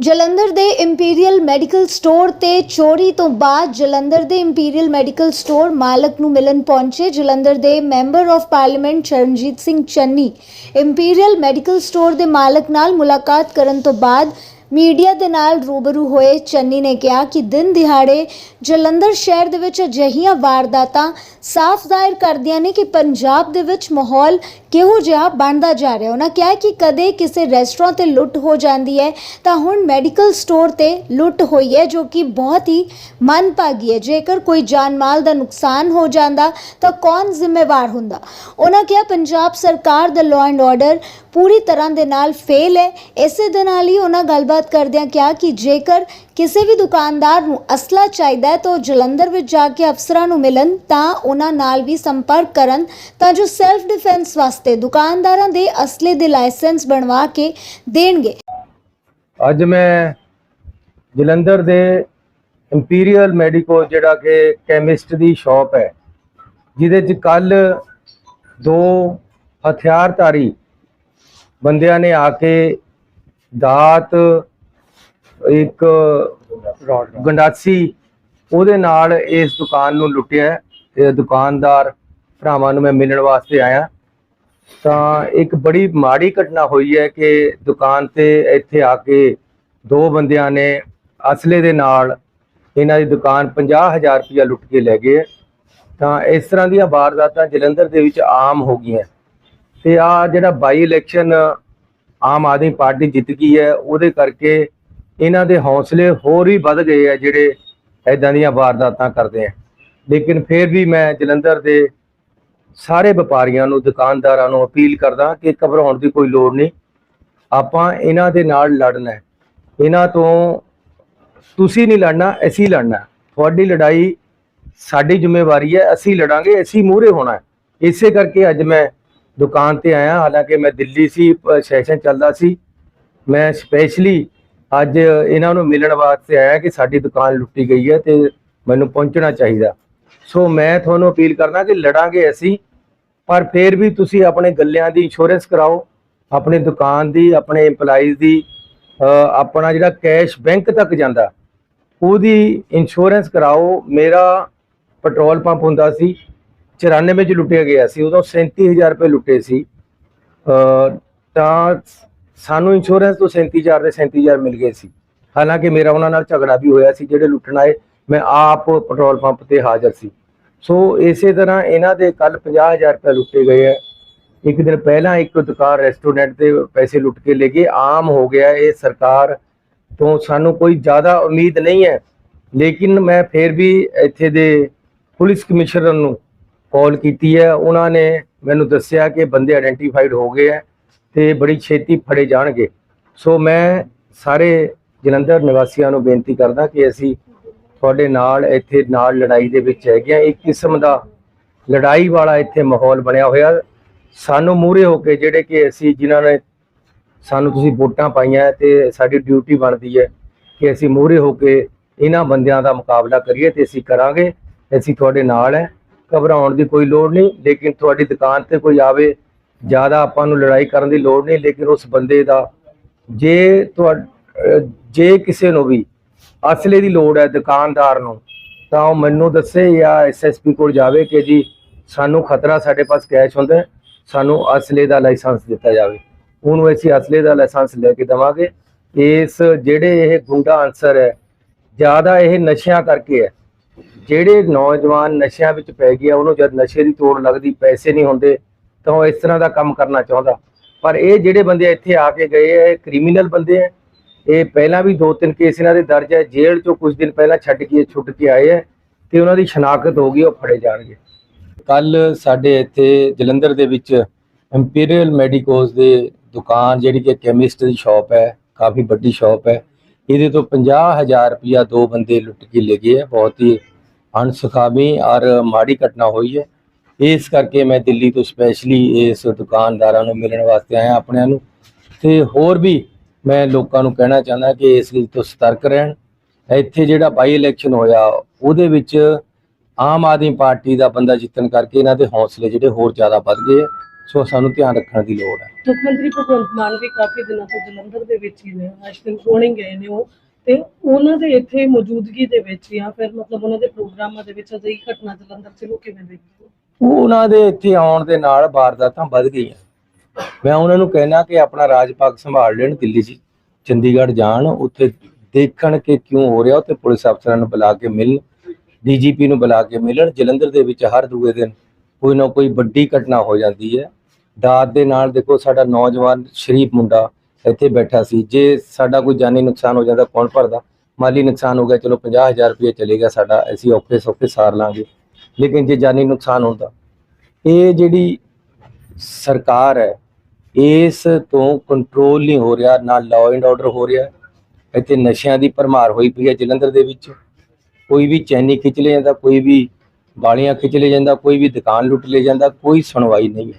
ਜਲੰਧਰ ਦੇ imperial medical store ਤੇ ਚੋਰੀ ਤੋਂ ਬਾਅਦ ਜਲੰਧਰ ਦੇ ਇੰਪੀਰੀਅਲ ਮੈਡੀਕਲ ਸਟੋਰ ਮਾਲਕ ਨੂੰ ਮਿਲਣ ਪਹੁੰਚੇ। ਜਲੰਧਰ ਦੇ member of parliament Charanjit Singh Channi, imperial medical store ਦੇ ਮਾਲਕ ਨਾਲ ਮੁਲਾਕਾਤ ਕਰਨ ਤੋਂ ਬਾਅਦ ਮੀਡੀਆ ਦੇ ਨਾਲ ਰੂਬਰੂ ਹੋਏ ਚੰਨੀ ਨੇ ਕਿਹਾ ਕਿ ਦਿਨ ਦਿਹਾੜੇ ਜਲੰਧਰ ਸ਼ਹਿਰ ਦੇ ਵਿੱਚ ਅਜਿਹੀਆਂ ਵਾਰਦਾਤਾਂ ਸਾਫ਼ ਜ਼ਾਹਿਰ ਕਰਦੀਆਂ ਨੇ ਕਿ ਪੰਜਾਬ ਦੇ ਵਿੱਚ ਮਾਹੌਲ ਕਿਹੋ ਜਿਹਾ ਬਣਦਾ ਜਾ ਰਿਹਾ। ਉਹਨਾਂ ਕਿਹਾ ਕਿ ਕਦੇ ਕਿਸੇ ਰੈਸਟੋਰੈਂਟ ਤੇ ਲੁੱਟ ਹੋ ਜਾਂਦੀ ਹੈ, ਤਾਂ ਹੁਣ ਮੈਡੀਕਲ ਸਟੋਰ ਤੇ ਲੁੱਟ ਹੋਈ ਹੈ, ਜੋ ਕਿ ਬਹੁਤ ਹੀ ਮੰਦਭਾਗੀ ਹੈ। ਜੇਕਰ ਕੋਈ ਜਾਨ ਮਾਲ ਦਾ ਨੁਕਸਾਨ ਹੋ ਜਾਂਦਾ, ਤਾਂ ਕੌਣ ਜ਼ਿੰਮੇਵਾਰ ਹੁੰਦਾ? ਉਹਨਾਂ ਕਿਹਾ, ਪੰਜਾਬ ਸਰਕਾਰ ਦਾ ਲਾਅ ਐਂਡ ਆਰਡਰ ਪੂਰੀ ਤਰ੍ਹਾਂ ਦੇ ਨਾਲ ਫੇਲ ਹੈ। ਇਸੇ ਦੇ ਨਾਲ ਹੀ ਉਹਨਾਂ ਗੱਲਬਾਤ ਕਰਦਿਆਂ ਕਿਹਾ ਕਿ ਜੇਕਰ ਕਿਸੇ ਵੀ ਦੁਕਾਨਦਾਰ ਨੂੰ ਅਸਲਾ ਚਾਹੀਦਾ ਹੈ ਤਾਂ ਉਹ ਜਲੰਧਰ ਵਿੱਚ ਜਾ ਕੇ ਅਫਸਰਾਂ ਨੂੰ ਮਿਲਣ, ਤਾਂ ਉਹਨਾਂ ਨਾਲ ਵੀ ਸੰਪਰਕ ਕਰਨ, ਤਾਂ ਜੋ ਸੈਲਫ ਡਿਫੈਂਸ ਵਾਸਤੇ ਦੁਕਾਨਦਾਰਾਂ ਦੇ ਅਸਲੇ ਦੇ ਲਾਇਸੈਂਸ ਬਣਵਾ ਕੇ ਦੇਣਗੇ। ਅੱਜ ਮੈਂ ਜਲੰਧਰ ਦੇ ਇੰਪੀਰੀਅਲ ਮੈਡੀਕੋ ਜਿਹੜਾ ਕਿ ਕੈਮਿਸਟ ਦੀ ਸ਼ਾਪ ਹੈ, ਜਿਹਦੇ ਚ ਕੱਲ ਦੋ ਹਥਿਆਰਧਾਰੀ ਬੰਦਿਆਂ ਨੇ ਆ ਕੇ ਦਾਤ ਇੱਕ ਗੰਡਾਸੀ, ਉਹਦੇ ਨਾਲ ਇਸ ਦੁਕਾਨ ਨੂੰ ਲੁੱਟਿਆ ਹੈ ਤੇ ਦੁਕਾਨਦਾਰ ਭਰਾਵਾਂ ਨੂੰ ਮੈਂ ਮਿਲਣ ਵਾਸਤੇ ਆਇਆ। ਤਾਂ ਇੱਕ ਬੜੀ ਮਾੜੀ ਘਟਨਾ ਹੋਈ ਹੈ ਕਿ ਦੁਕਾਨ ਤੇ ਇੱਥੇ ਆ ਕੇ ਦੋ ਬੰਦਿਆਂ ਨੇ ਅਸਲੇ ਦੇ ਨਾਲ ਇਹਨਾਂ ਦੀ ਦੁਕਾਨ 50000 ਰੁਪਇਆ ਲੁੱਟ ਕੇ ਲੈ ਗਏ ਤਾਂ ਇਸ ਤਰ੍ਹਾਂ ਦੀਆਂ ਵਾਰਦਾਤਾਂ ਜਲੰਧਰ ਦੇ ਵਿੱਚ ਆਮ ਹੋ ਗਈਆਂ। ਤੇ ਆ ਜਿਹੜਾ ਬਾਈ ਇਲੈਕਸ਼ਨ ਆਮ ਆਦਮੀ ਪਾਰਟੀ ਜਿੱਤ ਗਈ ਹੈ, ਉਹਦੇ ਕਰਕੇ ਇਹਨਾਂ ਦੇ ਹੌਸਲੇ ਹੋਰ ਹੀ ਵੱਧ ਗਏ ਆ ਜਿਹੜੇ ਐਦਾਂ ਦੀਆਂ ਵਾਰਦਾਤਾਂ ਕਰਦੇ ਆ। ਲੇਕਿਨ ਫਿਰ ਵੀ ਮੈਂ ਜਲੰਧਰ ਦੇ ਸਾਰੇ ਵਪਾਰੀਆਂ ਨੂੰ, ਦੁਕਾਨਦਾਰਾਂ ਨੂੰ ਅਪੀਲ ਕਰਦਾ ਕਿ ਘਬਰਾਉਣ ਦੀ ਕੋਈ ਲੋੜ ਨਹੀਂ। ਆਪਾਂ ਇਹਨਾਂ ਦੇ ਨਾਲ ਲੜਨਾ ਹੈ। ਇਹਨਾਂ ਤੋਂ ਤੁਸੀਂ ਨਹੀਂ ਲੜਨਾ, ਅਸੀਂ ਲੜਨਾ ਤੁਹਾਡੀ ਲੜਾਈ ਸਾਡੀ ਜ਼ਿੰਮੇਵਾਰੀ ਹੈ, ਅਸੀਂ ਲੜਾਂਗੇ, ਅਸੀਂ ਮੂਹਰੇ ਹੋਣਾ ਇਸੇ ਕਰਕੇ ਅੱਜ ਮੈਂ ਦੁਕਾਨ ਤੇ ਆਇਆ। ਹਾਲਾਂਕਿ ਮੈਂ ਦਿੱਲੀ ਸੀ ਸੈਸ਼ਨ ਚੱਲਦਾ ਸੀ। ਮੈਂ ਸਪੈਸ਼ਲੀ ਅੱਜ ਇਹਨਾਂ ਨੂੰ ਮਿਲਣ ਵਾਸਤੇ ਆਇਆ ਕਿ ਸਾਡੀ ਦੁਕਾਨ ਲੁੱਟੀ ਗਈ ਹੈ ਤੇ ਮੈਨੂੰ ਪਹੁੰਚਣਾ ਚਾਹੀਦਾ। ਸੋ ਮੈਂ ਤੁਹਾਨੂੰ ਅਪੀਲ ਕਰਦਾ ਕਿ ਲੜਾਂਗੇ ਅਸੀਂ, ਪਰ ਫਿਰ ਵੀ ਤੁਸੀਂ ਆਪਣੇ ਗੱਲਿਆਂ ਦੀ ਇੰਸ਼ੋਰੈਂਸ ਕਰਾਓ, ਆਪਣੀ ਦੁਕਾਨ ਦੀ, ਆਪਣੇ EMPLOYEES ਦੀ ਆਪਣਾ ਜਿਹੜਾ ਕੈਸ਼ ਬੈਂਕ ਤੱਕ ਜਾਂਦਾ, ਉਹਦੀ ਇੰਸ਼ੋਰੈਂਸ ਕਰਾਓ। ਮੇਰਾ ਪੈਟਰੋਲ ਪੰਪ ਹੁੰਦਾ ਸੀ 94 ਚ ਲੁੱਟਿਆ ਗਿਆ ਸੀ, ਉਦੋਂ 37000 ਰੁਪਏ ਲੁੱਟੇ ਸੀ। ਤਾਂ ਸਾਨੂੰ ਇੰਸ਼ੋਰੈਂਸ ਤੋਂ 37000 ਦੇ 37000 ਮਿਲ ਗਏ ਸੀ। ਹਾਲਾਂਕਿ ਮੇਰਾ ਉਹਨਾਂ ਨਾਲ ਝਗੜਾ ਵੀ ਹੋਇਆ ਸੀ, ਜਿਹੜੇ ਲੁੱਟਣ ਆਏ, ਮੈਂ ਆਪ ਪੈਟਰੋਲ ਪੰਪ ਤੇ ਹਾਜ਼ਰ ਸੀ। ਸੋ ਇਸੇ ਤਰ੍ਹਾਂ ਇਹਨਾਂ ਦੇ ਕੱਲ 50000 ਰੁਪਏ ਲੁੱਟੇ ਗਏ ਹੈ ਇੱਕ ਦਿਨ ਪਹਿਲਾਂ ਇੱਕ ਦੁਕਾਨ ਰੈਸਟੋਰੈਂਟ ਤੇ ਪੈਸੇ ਲੁੱਟ ਕੇ ਲੈ ਗਏ, ਆਮ ਹੋ ਗਿਆ ਇਹ ਸਰਕਾਰ ਤੋਂ। ਸਾਨੂੰ ਕੋਈ ਜ਼ਿਆਦਾ ਉਮੀਦ ਨਹੀਂ ਹੈ, ਲੇਕਿਨ ਮੈਂ ਫਿਰ ਵੀ ਇੱਥੇ ਦੇ ਪੁਲਿਸ ਕਮਿਸ਼ਨਰ ਨੂੰ ਕਾਲ ਕੀਤੀ ਹੈ। ਉਹਨਾਂ ਨੇ ਮੈਨੂੰ ਦੱਸਿਆ ਕਿ ਬੰਦੇ ਆਇਡੈਂਟੀਫਾਈਡ ਹੋ ਗਏ ਹੈ। ਤੇ ਬੜੀ ਛੇਤੀ ਫੜੇ ਜਾਣਗੇ। ਸੋ ਮੈਂ ਸਾਰੇ ਜਲੰਧਰ ਨਿਵਾਸੀਆਂ ਨੂੰ ਬੇਨਤੀ ਕਰਦਾ ਕਿ ਅਸੀਂ ਤੁਹਾਡੇ ਨਾਲ ਇੱਥੇ ਨਾਲ ਲੜਾਈ ਦੇ ਵਿੱਚ ਹੈਗੇ ਆ ਇੱਕ ਕਿਸਮ ਦਾ ਲੜਾਈ ਵਾਲਾ ਇੱਥੇ ਮਾਹੌਲ ਬਣਿਆ ਹੋਇਆ। ਸਾਨੂੰ ਮੂਹਰੇ ਹੋ ਕੇ ਜਿਹੜੇ ਕਿ ਅਸੀਂ ਜਿਨ੍ਹਾਂ ਨੇ ਸਾਨੂੰ ਤੁਸੀਂ ਵੋਟਾਂ ਪਾਈਆਂ ਹੈ ਤੇ ਸਾਡੀ ਡਿਊਟੀ ਬਣਦੀ ਹੈ ਕਿ ਅਸੀਂ ਮੂਹਰੇ ਹੋ ਕੇ ਇਹਨਾਂ ਬੰਦਿਆਂ ਦਾ ਮੁਕਾਬਲਾ ਕਰੀਏ ਤੇ ਅਸੀਂ ਕਰਾਂਗੇ। ਅਸੀਂ ਤੁਹਾਡੇ ਨਾਲ ਹੈ। ਘਬਰਾਉਣ ਦੀ ਕੋਈ ਲੋੜ ਨਹੀਂ, ਲੇਕਿਨ ਤੁਹਾਡੀ ਦੁਕਾਨ ਤੇ ਕੋਈ ਆਵੇ ਜ਼ਿਆਦਾ ਆਪਾਂ ਨੂੰ ਲੜਾਈ ਕਰਨ ਦੀ ਲੋੜ ਨਹੀਂ, ਲੇਕਿਨ ਉਸ ਬੰਦੇ ਦਾ ਜੇ ਤੁਹਾ ਜੇ ਕਿਸੇ ਨੂੰ ਵੀ ਅਸਲੇ ਦੀ ਲੋੜ ਹੈ ਦੁਕਾਨਦਾਰ ਨੂੰ, ਤਾਂ ਉਹ ਮੈਨੂੰ ਦੱਸੇ ਜਾਂ ਐਸਐਸਪੀ ਕੋਲ ਜਾਵੇ ਕਿ ਜੀ ਸਾਨੂੰ ਖਤਰਾ ਸਾਡੇ ਪਾਸ ਕੈਸ਼ ਹੁੰਦਾ ਸਾਨੂੰ ਅਸਲੇ ਦਾ ਲਾਇਸੈਂਸ ਦਿੱਤਾ ਜਾਵੇ। ਉਹਨੂੰ ਅਸੀਂ ਅਸਲੇ ਦਾ ਲਾਇਸੈਂਸ ਲੈ ਕੇ ਦੇਵਾਂਗੇ। ਇਸ ਜਿਹੜੇ ਇਹ ਗੁੰਡਾ ਅਨਸਰ ਹੈ, ਜ਼ਿਆਦਾ ਇਹ ਨਸ਼ਿਆਂ ਕਰਕੇ ਹੈ। ਜਿਹੜੇ ਨੌਜਵਾਨ ਨਸ਼ਿਆਂ ਵਿੱਚ ਪੈ ਗਿਆ ਉਹਨੂੰ ਜਦ ਨਸ਼ੇ ਦੀ ਤੋੜ ਲੱਗਦੀ, ਪੈਸੇ ਨਹੀਂ ਹੁੰਦੇ ਤਾਂ ਉਹ ਇਸ ਤਰ੍ਹਾਂ ਦਾ ਕੰਮ ਕਰਨਾ ਚਾਹੁੰਦਾ। ਪਰ ਇਹ ਜਿਹੜੇ ਬੰਦੇ ਇੱਥੇ ਆ ਕੇ ਗਏ ਹੈ ਇਹ ਕ੍ਰਿਮੀਨਲ ਬੰਦੇ ਹੈ ਇਹ ਪਹਿਲਾਂ ਵੀ ਦੋ ਤਿੰਨ ਕੇਸ ਇਹਨਾਂ ਦੇ ਦਰਜ ਹੈ ਜੇਲ੍ਹ ਚੋਂ ਕੁਝ ਦਿਨ ਪਹਿਲਾਂ ਛੱਡ ਕੇ, ਛੁੱਟ ਕੇ ਆਏ ਹੈ ਤੇ ਉਹਨਾਂ ਦੀ ਸ਼ਨਾਖਤ ਹੋ ਗਈ, ਉਹ ਫੜੇ ਜਾਣਗੇ। ਕੱਲ ਸਾਡੇ ਇੱਥੇ ਜਲੰਧਰ ਦੇ ਵਿੱਚ ਇੰਪੀਰੀਅਲ ਮੈਡੀਕੋਸ ਦੇ ਦੁਕਾਨ, ਜਿਹੜੀ ਕਿ ਕੈਮਿਸਟ ਦੀ ਸ਼ਾਪ ਹੈ, ਕਾਫੀ ਵੱਡੀ ਸ਼ਾਪ ਹੈ। ਇਹਦੇ ਤੋਂ 50000 ਰੁਪਇਆ ਦੋ ਬੰਦੇ ਲੁੱਟ ਕੇ ਲੈ ਗਏ ਹੈ ਬਹੁਤ ਹੀ ਅਣਸੁਖਾਵੀ ਔਰ ਮਾੜੀ ਘਟਨਾ ਹੋਈ ਹੈ। ਇਸ ਕਰਕੇ ਮੈਂ ਦਿੱਲੀ ਤੋਂ ਸਪੈਸ਼ਲੀ ਇਸ ਦੁਕਾਨਦਾਰਾਂ ਨੂੰ ਮਿਲਣ ਵਾਸਤੇ ਆਇਆ ਆਪਣਿਆਂ ਨੂੰ। ਤੇ ਹੋਰ ਵੀ ਮੈਂ ਲੋਕਾਂ ਨੂੰ ਕਹਿਣਾ ਚਾਹੁੰਦਾ ਕਿ ਇਸ ਚੀਜ਼ ਤੋਂ ਸਤਰਕ ਰਹਿਣ। ਇੱਥੇ ਜਿਹੜਾ ਬਾਈ ਇਲੈਕਸ਼ਨ ਹੋਇਆ, ਉਹਦੇ ਵਿੱਚ ਆਮ ਆਦਮੀ ਪਾਰਟੀ ਦਾ ਬੰਦਾ ਜਿੱਤਣ ਕਰਕੇ ਇਹਨਾਂ ਦੇ ਹੌਸਲੇ ਜਿਹੜੇ ਹੋਰ ਜ਼ਿਆਦਾ ਵੱਧ ਗਏ। ਸੋ ਸਾਨੂੰ ਧਿਆਨ ਰੱਖਣ ਦੀ ਲੋੜ ਹੈ। ਮੁੱਖ ਮੰਤਰੀ ਭਗਵੰਤ ਮਾਨ ਵੀ ਕਾਫੀ ਦਿਨਾਂ ਤੋਂ ਜਲੰਧਰ ਦੇ ਵਿੱਚ ਹੀ ਨੇ, ਅੱਜ ਦਿਨ ਹੋਣੇ ਗਏ ਨੇ ਉਹ। ਤੇ ਉਹਨਾਂ ਦੇ ਇੱਥੇ ਮੌਜੂਦਗੀ ਦੇ ਵਿੱਚ ਜਾਂ ਫਿਰ ਮਤਲਬ ਉਹਨਾਂ ਦੇ ਪ੍ਰੋਗਰਾਮਾਂ ਦੇ ਵਿੱਚ ਅਜਿਹੀ ਘਟਨਾ ਜਲੰਧਰ 'ਚ ਲੋਕ ਕਿਵੇਂ ਦੇਖਦੇ ਉਹਨਾਂ ਦੇ ਇੱਥੇ ਆਉਣ ਦੇ ਨਾਲ ਵਾਰਦਾਤਾਂ ਵੱਧ ਗਈਆਂ। ਮੈਂ ਉਹਨਾਂ ਨੂੰ ਕਹਿਣਾ ਕਿ ਆਪਣਾ ਰਾਜ ਪਾਕ ਸੰਭਾਲ ਲੈਣ ਦਿੱਲੀ 'ਚ ਚੰਡੀਗੜ੍ਹ ਜਾਣ, ਉੱਥੇ ਦੇਖਣ ਕਿ ਕਿਉਂ ਹੋ ਰਿਹਾ, ਉੱਥੇ ਪੁਲਿਸ ਅਫਸਰਾਂ ਨੂੰ ਬੁਲਾ ਕੇ ਮਿਲਣ, ਡੀਜੀਪੀ ਨੂੰ ਬੁਲਾ ਕੇ ਮਿਲਣ, ਜਲੰਧਰ ਦੇ ਵਿੱਚ ਹਰ ਦੂਏ ਦਿਨ ਕੋਈ ਨਾ ਕੋਈ ਵੱਡੀ ਘਟਨਾ ਹੋ ਜਾਂਦੀ ਹੈ। ਦਾਤ ਦੇ ਨਾਲ ਦੇਖੋ ਸਾਡਾ ਨੌਜਵਾਨ ਸ਼ਰੀਫ ਮੁੰਡਾ ਇੱਥੇ ਬੈਠਾ ਸੀ। ਜੇ ਸਾਡਾ ਕੋਈ ਜਾਨੀ ਨੁਕਸਾਨ ਹੋ ਜਾਂਦਾ, ਕੌਣ ਭਰਦਾ? ਮਾਲੀ ਨੁਕਸਾਨ ਹੋ ਗਿਆ, ਚਲੋ 50000 ਰੁਪਏ ਚਲੇ ਗਿਆ ਸਾਡਾ, ਅਸੀਂ ਔਖੇ ਸੌਖੇ ਸਾਰ ਲਾਂਗੇ। ਲੇਕਿਨ ਜੇ ਜਾਨੀ ਨੁਕਸਾਨ ਹੁੰਦਾ। ਇਹ ਜਿਹੜੀ ਸਰਕਾਰ ਹੈ, ਇਸ ਤੋਂ ਕੰਟਰੋਲ ਨਹੀਂ ਹੋ ਰਿਹਾ, ਨਾ ਲਾਅ ਐਂਡ ਆਰਡਰ ਹੋ ਰਿਹਾ। ਇੱਥੇ ਨਸ਼ਿਆਂ ਦੀ ਭਰਮਾਰ ਹੋਈ ਪਈ ਹੈ ਜਲੰਧਰ ਦੇ ਵਿੱਚ। ਕੋਈ ਵੀ ਚੈਨੀ ਖਿੱਚ ਲੈ ਜਾਂਦਾ ਕੋਈ ਵੀ ਬਾਲੀਆਂ ਖਿੱਚ ਲੈ ਜਾਂਦਾ ਕੋਈ ਵੀ ਦੁਕਾਨ ਲੁੱਟ ਲੈ ਜਾਂਦਾ ਕੋਈ ਸੁਣਵਾਈ ਨਹੀਂ ਹੈ।